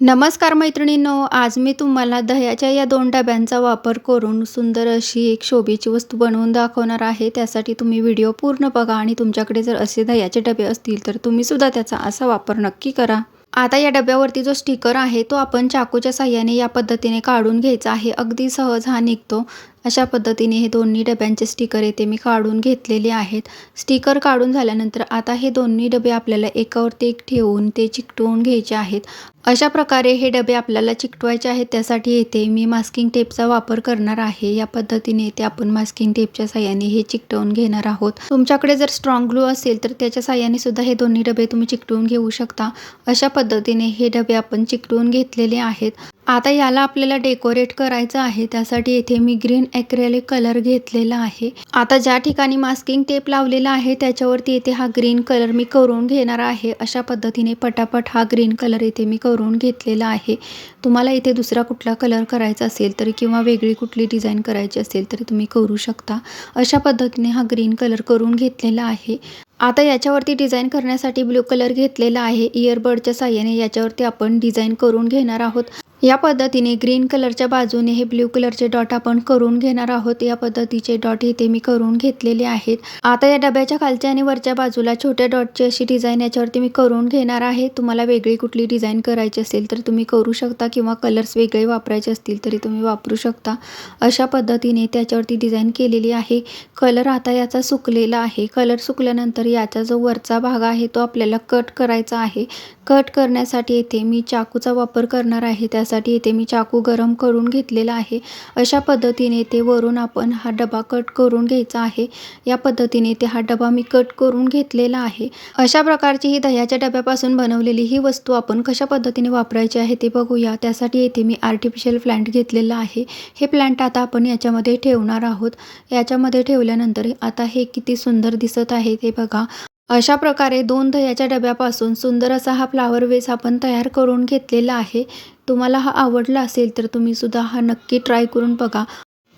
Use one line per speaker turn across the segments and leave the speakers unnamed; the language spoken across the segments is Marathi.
नमस्कार मैत्रिणींनो आज मी तुम्हाला दह्याच्या या दोन डब्यांचा वापर करून सुंदर अशी एक शोभेची वस्तू बनवून दाखवणार आहे. त्यासाठी तुम्ही व्हिडिओ पूर्ण बघा आणि तुमच्याकडे जर असे दह्याचे डबे असतील तर तुम्ही सुद्धा त्याचा असा वापर नक्की करा. आता या डब्यावरती जो स्टिकर आहे तो आपण चाकूच्या साह्याने या पद्धतीने काढून घ्यायचा आहे. अगदी सहज हा निघतो. अशा पद्धतीने हे दोन्ही डब्यांचे स्टिकर येते मी काढून घेतलेले आहेत. स्टिकर काढून झाल्यानंतर आता हे दोन्ही डबे आपल्याला एकावरती एक ठेवून ते चिकटवून घ्यायचे आहेत. अशा प्रकारे हे डबे आपल्याला चिकटवायचे आहेत त्यासाठी येथे मी मास्किंग टेपचा वापर करणार आहे. या पद्धतीने येथे आपण मास्किंग टेपच्या साह्याने हे चिकटवून घेणार आहोत. तुमच्याकडे जर स्ट्रॉंग ग्लू असेल तर त्याच्या साह्याने सुद्धा हे दोन्ही डबे तुम्ही चिकटवून घेऊ शकता. अशा पद्धतीने हे डबे आपण चिकटवून घेतलेले आहेत. आता याला आपल्याला डेकोरेट करायचं आहे. त्यासाठी येथे मी ग्रीन ॲक्रेलिक कलर घेतलेला आहे. आता ज्या ठिकाणी मास्किंग टेप लावलेला आहे त्याच्यावरती येथे हा ग्रीन कलर मी करून घेणार आहे. अशा पद्धतीने पटापट हा ग्रीन कलर येथे मी करून घेतलेला आहे. तुम्हाला इथे दुसरा कुठला कलर करायचा असेल तर किंवा वेगळी कुठली डिझाईन करायची असेल तरी तुम्ही करू शकता. अशा पद्धतीने हा ग्रीन कलर करून घेतलेला आहे. आता याच्यावरती डिझाईन करण्यासाठी ब्ल्यू कलर घेतलेला आहे. इयरबडच्या साह्याने याच्यावरती आपण डिझाईन करून घेणार आहोत. या पद्धतीने ग्रीन कलरच्या बाजूने हे ब्ल्यू कलरचे डॉट आपण करून घेणार आहोत. या पद्धतीचे डॉट इथे मी करून घेतलेले आहेत. आता या डब्याच्या खालच्या आणि वरच्या बाजूला छोट्या डॉटची अशी डिझाईन याच्यावरती मी करून घेणार आहे. तुम्हाला वेगळी कुठली डिझाईन करायची असेल तर तुम्ही करू शकता किंवा कलर्स वेगळे वापरायचे असतील तरी तुम्ही वापरू शकता. अशा पद्धतीने त्याच्यावरती डिझाईन केलेली आहे. कलर आता याचा सुकलेला आहे. कलर सुकल्यानंतर याचा जो वरचा भाग आहे तो आपल्याला कट करायचा आहे. कट करण्यासाठी येथे मी चाकूचा वापर करणार आहे. त्या त्यासाठी इथे मी चाकू गरम करून घेतलेला आहे. अशा पद्धतीने ते वरून आपण हा डबा कट करून घ्यायचा आहे. या पद्धतीने ते हा डबा मी कट करून घेतलेला आहे. अशा प्रकारची ही दह्याच्या डब्यापासून बनवलेली ही वस्तू आपण कशा पद्धतीने वापरायची आहे ते बघूया. त्यासाठी येथे मी आर्टिफिशियल प्लांट घेतलेला आहे. हे प्लांट आता आपण याच्यामध्ये ठेवणार आहोत. याच्यामध्ये ठेवल्यानंतर आता हे किती सुंदर दिसत आहे ते बघा. अशा प्रकारे दोन दह्याच्या डब्यापासून सुंदर असा हा फ्लावर वेस आपण तयार करून घेतलेला आहे. तुम्हाला हा आवडला असेल तर तुम्ही सुद्धा हा नक्की ट्राय करून बघा.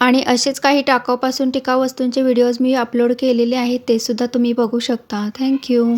आणि असेच काही टाकावपासून टिकाऊ वस्तूंचे व्हिडिओज मी अपलोड केलेले आहेत ते सुद्धा तुम्ही बघू शकता. थँक्यू